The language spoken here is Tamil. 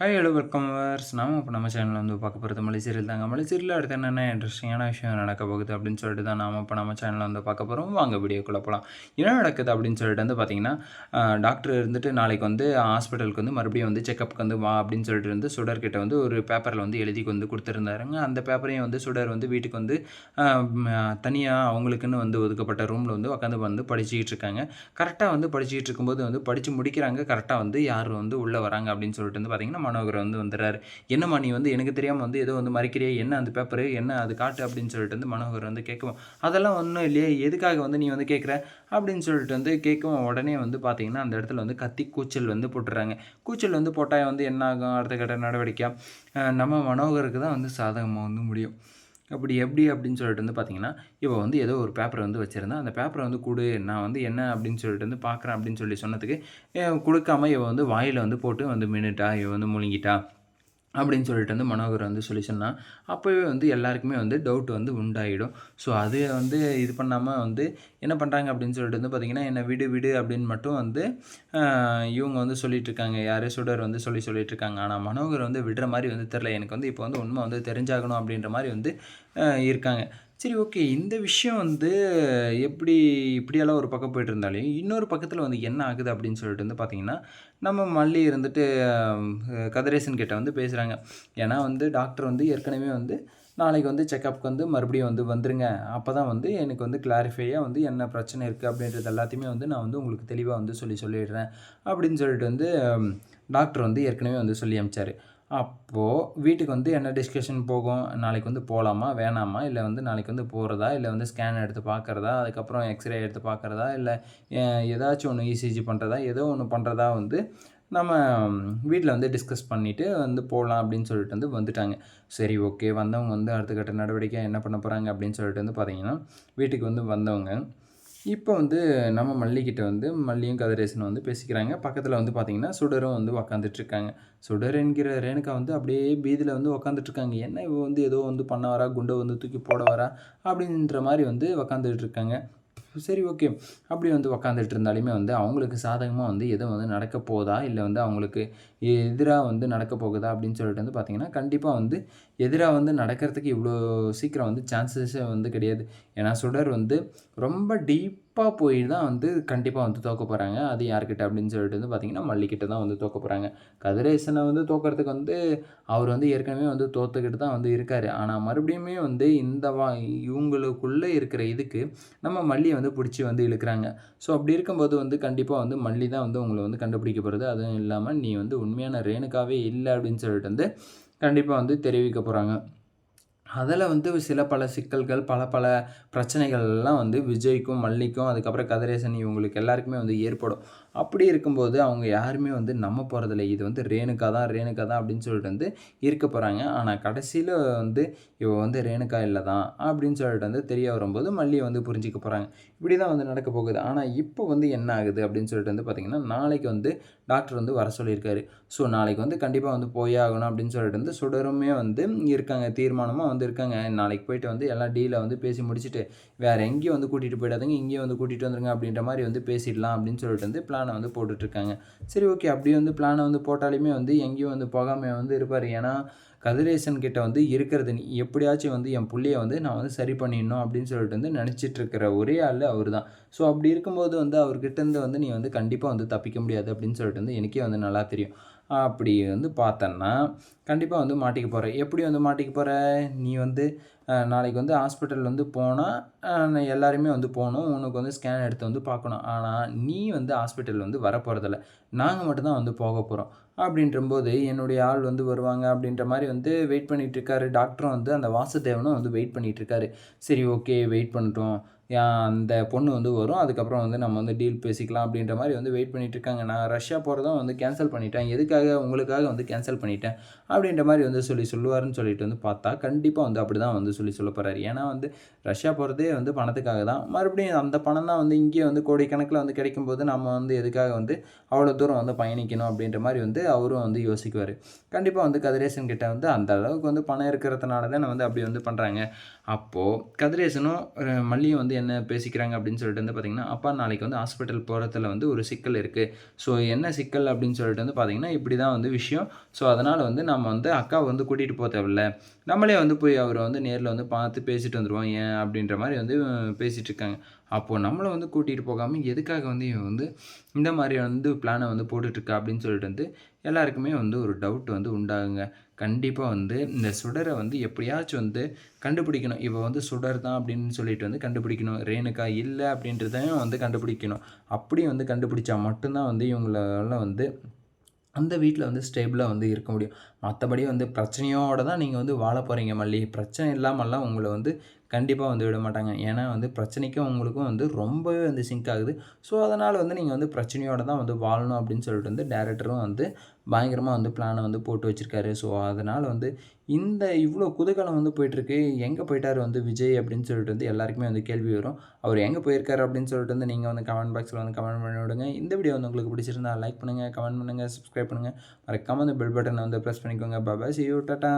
ஹாய் ஹலோ வெல்கம் வர்ஸ் நாம இப்போ நம்ம சேனலில் வந்து பார்க்க போகிறது மலைசீரியல் தாங்க. மலைசேரியில் அடுத்து என்னென்ன இன்ட்ரெஸ்டிங்கான விஷயம் நடக்க போகுது அப்படின்னு சொல்லிட்டு தான் நாம இப்போ நம்ம சேனலில் வந்து பார்க்க போகிறோம் வாங்க வீடியோக்குள்ளே போகலாம் என்ன நடக்குது அப்படின்னு சொல்லிட்டு வந்து பார்த்தீங்கன்னா டாக்டர் இருந்துட்டு நாளைக்கு வந்து ஹாஸ்பிட்டலுக்கு வந்து மறுபடியும் வந்து செக்கப்புக்கு வந்து வா அப்படின்னு சொல்லிட்டு வந்து சுடர்கிட்ட வந்து ஒரு பேப்பரில் வந்து எழுதி வந்து கொடுத்துருந்தாருங்க. அந்த பேப்பரையும் வந்து சுடர் வந்து வீட்டுக்கு வந்து தனியாக அவங்களுக்குன்னு வந்து ஒதுக்கப்பட்ட ரூமில் வந்து உட்காந்து வந்து படிச்சுக்கிட்டு இருக்காங்க. கரெக்டாக வந்து படிச்சுக்கிட்டு இருக்கும்போது வந்து படித்து முடிக்கிறாங்க. கரெக்டாக வந்து யார் வந்து உள்ளே வராங்க அப்படின்னு சொல்லிட்டு வந்து பார்த்தீங்கன்னா மனோகர் வந்து வந்துடுறாரு என்னம்மா நீ வந்து எனக்கு தெரியாமல் வந்து ஏதோ வந்து மறைக்கிறியே? என்ன அந்த பேப்பரு என்ன அது காட்டு? அப்படின்னு சொல்லிட்டு வந்து மனோகர் வந்து கேட்கவும் அதெல்லாம் ஒன்றும் இல்லையே. எதுக்காக வந்து நீ வந்து கேட்குற? அப்படின்னு சொல்லிட்டு வந்து கேட்கவும் உடனே வந்து பார்த்தீங்கன்னா அந்த இடத்துல வந்து கத்தி கூச்சல் வந்து போட்டுறாங்க. கூச்சல் வந்து போட்டால் வந்து என்ன ஆகும்? அடுத்த கட்ட நடவடிக்கை. நம்ம மனோகருக்கு தான் வந்து சாதகமாக வந்து முடியும். அப்படி எப்படி அப்படின்னு சொல்லிட்டு வந்து பார்த்தீங்கன்னா இப்போ வந்து ஏதோ ஒரு பேப்பரை வந்து வச்சுருந்தேன். அந்த பேப்பரை வந்து கொடு நான் வந்து என்ன அப்படின்னு சொல்லிட்டு வந்து பார்க்குறேன் அப்படின்னு சொல்லி சொன்னதுக்கு கொடுக்காம இவன் வந்து வாயில் வந்து போட்டு வந்து மின்னுட்டா இவன் வந்து முழுங்கிட்டா? அப்படின்னு சொல்லிட்டு வந்து மனோகர் வந்து சொல்லி சொன்னான் அப்போவே வந்து எல்லாருக்குமே வந்து டவுட் வந்து உண்டாயிடும். ஸோ அது வந்து இது பண்ணாமல் வந்து என்ன பண்ணுறாங்க அப்படின்னு சொல்லிட்டு வந்து பார்த்திங்கன்னா என்னை விடு விடு அப்படின்னு மட்டும் வந்து இவங்க வந்து சொல்லிட்டு இருக்காங்க. யாரே சுடர் வந்து சொல்லி சொல்லிட்டு இருக்காங்க. ஆனால் மனோகர் வந்து விடுற மாதிரி வந்து தெரில எனக்கு வந்து இப்போ வந்து உண்மை வந்து தெரிஞ்சாகணும் அப்படின்ற மாதிரி வந்து இருக்காங்க. சரி ஓகே. இந்த விஷயம் வந்து எப்படி இப்படியெல்லாம் ஒரு பக்கம் போயிட்டுருந்தாலேயும் இன்னொரு பக்கத்தில் வந்து என்ன ஆகுது அப்படின்னு சொல்லிட்டு வந்து பார்த்திங்கன்னா நம்ம மல்லி இருந்துட்டு கதிரேசன் கிட்ட வந்து பேசுகிறாங்க ஏன்னா வந்து டாக்டர் வந்து ஏற்கனவே வந்து நாளைக்கு வந்து செக்கப்புக்கு வந்து மறுபடியும் வந்து வந்துருங்க. அப்போ தான் வந்து எனக்கு வந்து கிளாரிஃபையாக வந்து என்ன பிரச்சனை இருக்குது அப்படின்றது எல்லாத்தையுமே வந்து நான் வந்து உங்களுக்கு தெளிவாக வந்து சொல்லி சொல்லிடுறேன் அப்படின்னு சொல்லிட்டு வந்து டாக்டர் வந்து ஏற்கனவே வந்து சொல்லி அமிச்சார். அப்போது வீட்டுக்கு வந்து என்ன டிஸ்கஷன் போகும்? நாளைக்கு வந்து போகலாமா வேணாமா? இல்லை வந்து நாளைக்கு வந்து போகிறதா இல்லை வந்து ஸ்கேன் எடுத்து பார்க்குறதா அதுக்கப்புறம் எக்ஸ்ரே எடுத்து பார்க்குறதா இல்லை ஏதாச்சும் ஒன்று இசிஜி பண்ணுறதா ஏதோ ஒன்று பண்ணுறதா வந்து நம்ம வீட்டில் வந்து டிஸ்கஸ் பண்ணிவிட்டு வந்து போகலாம் அப்படின்னு சொல்லிட்டு வந்து வந்துட்டாங்க. சரி ஓகே வந்தவங்க வந்து அடுத்த கட்ட நடவடிக்கை என்ன பண்ண போகிறாங்க அப்படின்னு சொல்லிட்டு வந்து பார்த்தீங்கன்னா வீட்டுக்கு வந்து வந்தவங்க இப்போ வந்து நம்ம மல்லிக்கிட்ட வந்து மல்லியும் கதிரேசனும் வந்து பேசிக்கிறாங்க. பக்கத்தில் வந்து பார்த்திங்கன்னா சுடரும் வந்து உக்காந்துட்ருக்காங்க. சுடர் என்கிற ரேணுகா வந்து அப்படியே பீதியில் வந்து உக்காந்துட்ருக்காங்க. என்ன இவ வந்து ஏதோ வந்து பண்ண வரா? குண்டை வந்து தூக்கி போட வரா? அப்படின்ற மாதிரி வந்து உக்காந்துட்ருக்காங்க. சரி ஓகே. அப்படி வந்து உக்காந்துட்டு இருந்தாலுமே வந்து அவங்களுக்கு சாதகமாக வந்து எதுவும் வந்து நடக்க போதா? இல்லை வந்து அவங்களுக்கு எதிராக வந்து நடக்க போகுதா? அப்படின்னு சொல்லிட்டு வந்து பார்த்திங்கன்னா கண்டிப்பாக வந்து எதிராக வந்து நடக்கிறதுக்கு இவ்வளோ சீக்கிரம் வந்து சான்சஸே வந்து கிடையாது. ஏன்னா சுடர் வந்து ரொம்ப டீப் அப்பா போய் தான் வந்து கண்டிப்பாக வந்து தோக்க போகிறாங்க அது யார்கிட்ட அப்படின்னு சொல்லிட்டு வந்து பார்த்திங்கன்னா மல்லிக்கிட்ட தான் வந்து தோக்க போகிறாங்க கதிரேசனை வந்து தோக்கிறதுக்கு வந்து அவர் வந்து ஏற்கனவே வந்து தோத்துக்கிட்டு தான் வந்து இருக்கார். ஆனால் மறுபடியுமே வந்து இந்த வா இவங்களுக்குள்ளே இருக்கிற இதுக்கு நம்ம மல்லியை வந்து பிடிச்சி வந்து இழுக்கிறாங்க. ஸோ அப்படி இருக்கும்போது வந்து கண்டிப்பாக வந்து மல்லி தான் வந்து உங்களை வந்து கண்டுபிடிக்க போகிறது அதுவும் இல்லாமல் நீ வந்து உண்மையான ரேணுக்காவே இல்லை அப்படின்னு சொல்லிட்டு வந்து கண்டிப்பாக வந்து தெரிவிக்க போகிறாங்க அதில் வந்து சில பல சிக்கல்கள் பல பல பிரச்சனைகள்லாம் வந்து விஜய்க்கும் மல்லிக்கும் அதுக்கப்புறம் கதிரேசன் இவங்களுக்கு எல்லாருக்குமே வந்து ஏற்படும். அப்படி இருக்கும்போது அவங்க யாருமே வந்து நம்ப போகிறதில்ல இது வந்து ரேணுகா தான் ரேணுகா தான் அப்படின்னு சொல்லிட்டு வந்து இருக்க போகிறாங்க ஆனால் கடைசியில் வந்து இவ வந்து ரேணுகா இல்லை தான் அப்படின்னு சொல்லிட்டு வந்து தெரிய வரும்போது மல்லியை வந்து புரிஞ்சிக்க போகிறாங்க இப்படி தான் வந்து நடக்க போகுது. ஆனால் இப்போ வந்து என்ன ஆகுது அப்படின்னு சொல்லிட்டு வந்து பார்த்திங்கன்னா நாளைக்கு வந்து டாக்டர் வந்து வர சொல்லியிருக்காரு. ஸோ நாளைக்கு வந்து கண்டிப்பாக வந்து போயே ஆகணும் அப்படின்னு சொல்லிட்டு வந்து சுடருமே வந்து இருக்காங்க. தீர்மானமாக வந்து இருக்காங்க. நாளைக்கு போயிட்டு வந்து எல்லா டீலை வந்து பேசி முடிச்சுட்டு வேறு எங்கேயும் வந்து கூட்டிகிட்டு போயிடாதுங்க. இங்கேயும் வந்து கூட்டிகிட்டு வந்துருங்க அப்படின்ற மாதிரி வந்து பேசிடலாம் அப்படின்னு சொல்லிட்டு வந்து பிளான் வந்து போட்டுட்ருக்காங்க. சரி ஓகே. அப்படி வந்து பிளானை வந்து போட்டாலுமே வந்து எங்கேயும் வந்து போகாமல் வந்து இருப்பார். ஏன்னா கதிரேசன் கிட்ட வந்து இருக்கிறது எப்படியாச்சும் வந்து என் புள்ளைய வந்து நான் வந்து சரி பண்ணிடணும் அப்படின்னு சொல்லிட்டு வந்து நினச்சிட்டு இருக்கிற ஒரே ஆள் அவர் தான் ஸோ அப்படி இருக்கும்போது வந்து அவர்கிட்டேருந்து வந்து நீ வந்து கண்டிப்பாக வந்து தப்பிக்க முடியாது அப்படின்னு சொல்லிட்டு வந்து எனக்கே வந்து நல்லா தெரியும். அப்படி வந்து பார்த்தன்னா கண்டிப்பாக வந்து மாட்டிக்க போகிற எப்படி வந்து மாட்டிக்க போகிற நீ வந்து நாளைக்கு வந்து ஹாஸ்பிட்டல் வந்து போனால் எல்லாருமே வந்து போகணும். உனக்கு வந்து ஸ்கேன் எடுத்து வந்து பார்க்கணும். ஆனால் நீ வந்து ஹாஸ்பிட்டல் வந்து வர போகிறதில்ல நாங்கள் மட்டும்தான் வந்து போக போகிறோம் அப்படின்றம்போது என்னுடைய ஆள் வந்து வருவாங்க அப்படின்ற மாதிரி வந்து வெயிட் பண்ணிகிட்ருக்காரு டாக்டரும் வந்து அந்த வாசுதேவனும் வந்து வெயிட் பண்ணிகிட்ருக்காரு சரி ஓகே வெயிட் பண்ணிட்டோம். அந்த பொண்ணு வந்து வரும். அதுக்கப்புறம் வந்து நம்ம வந்து டீல் பேசிக்கலாம் அப்படின்ற மாதிரி வந்து வெயிட் பண்ணிகிட்டு இருக்காங்க நான் ரஷ்யா போகிறதும் வந்து கேன்சல் பண்ணிட்டேன். எதுக்காக? உங்களுக்காக வந்து கேன்சல் பண்ணிட்டேன். அப்படின்ற மாதிரி வந்து சொல்லி சொல்லுவார்னு சொல்லிட்டு வந்து பார்த்தா கண்டிப்பாக வந்து அப்படி தான் வந்து சொல்லி சொல்ல போகிறாரு ஏன்னா வந்து ரஷ்யா போகிறதே வந்து பணத்துக்காக தான். மறுபடியும் அந்த பணம் தான் வந்து இங்கேயே வந்து கோடிக்கணக்கில் வந்து கிடைக்கும்போது நம்ம வந்து எதுக்காக வந்து அவ்வளோ தூரம் வந்து பயணிக்கணும் அப்படின்ற மாதிரி வந்து அவரும் வந்து யோசிக்குவார். கண்டிப்பாக வந்து கதிரேசன் கிட்ட வந்து அந்த அளவுக்கு வந்து பணம் இருக்கிறதுனால தான் வந்து அப்படி வந்து பண்ணுறாங்க அப்போது கதிரேசனும் மல்லியும் வந்து வந்து என்ன பேசிக்கிறாங்க அப்படின்னு சொல்லிட்டு வந்து பார்த்தீங்கன்னா, அப்பா நாளைக்கு வந்து ஹாஸ்பிட்டல் போகிறதுல வந்து ஒரு சிக்கல் இருக்குது ஸோ என்ன சிக்கல் அப்படின்னு சொல்லிட்டு வந்து பார்த்தீங்கன்னா, இப்படி தான் வந்து விஷயம். ஸோ அதனால் வந்து நம்ம வந்து அக்கா வந்து கூட்டிகிட்டு போக தேவையில்ல. நம்மளே வந்து போய் அவரை வந்து நேரில் வந்து பார்த்து பேசிட்டு வந்துடுவோம் ஏன் அப்படின்ற மாதிரி வந்து பேசிகிட்டு இருக்காங்க. அப்போது நம்மளை வந்து கூட்டிகிட்டு போகாமல் எதுக்காக வந்து இவன் வந்து இந்த மாதிரி வந்து பிளானை வந்து போட்டுட்ருக்கா அப்படின்னு சொல்லிட்டு வந்து எல்லாருக்குமே வந்து ஒரு டவுட் வந்து உண்டாகுங்க. கண்டிப்பாக வந்து இந்த சுடரை வந்து எப்படியாச்சும் வந்து கண்டுபிடிக்கணும். இப்போ வந்து சுடர் தான் அப்படின்னு சொல்லிட்டு வந்து கண்டுபிடிக்கணும். ரேணுகா இல்லை அப்படின்றதையும் வந்து கண்டுபிடிக்கணும். அப்படி வந்து கண்டுபிடிச்சா மட்டும்தான் வந்து இவங்களால வந்து அந்த வீட்டில் வந்து ஸ்டேபிளாக வந்து இருக்க முடியும். மற்றபடி வந்து பிரச்சனையோடு தான் நீங்கள் வந்து வாழ போகிறீங்க மல்லி. பிரச்சனை இல்லாமல்லாம் உங்களை வந்து கண்டிப்பாக வந்து விட மாட்டாங்க. ஏன்னா வந்து பிரச்சனைக்கும் உங்களுக்கும் வந்து ரொம்பவே வந்து சிங்க் ஆகுது. ஸோ அதனால் வந்து நீங்கள் வந்து பிரச்சனையோட தான் வந்து வாழணும் அப்படின்னு சொல்லிட்டு வந்து டேரக்டரும் வந்து பயங்கரமாக வந்து பிளானை வந்து போட்டு வச்சுருக்காரு ஸோ அதனால் வந்து இந்த இவ்வளோ குதூகலம் வந்து போயிட்டுருக்கு. எங்கே போயிட்டார் வந்து விஜய் அப்படின்னு சொல்லிட்டு வந்து எல்லாருக்குமே வந்து கேள்வி வரும். அவர் எங்கே போயிருக்காரு அப்படின்னு சொல்லிட்டு வந்து நீங்கள் வந்து கமெண்ட் பாக்ஸில் வந்து கமெண்ட் பண்ணி விடுங்க. இந்த வீடியோ வந்து உங்களுக்கு பிடிச்சிருந்தா லைக் பண்ணுங்கள் கமெண்ட் பண்ணுங்கள் சப்ஸ்கிரைப் பண்ணுங்கள் மறக்காமல் அந்த பெல் பட்டனை வந்து ப்ரெஸ் பண்ணிக்கோங்க. Baba C you. டாட்டா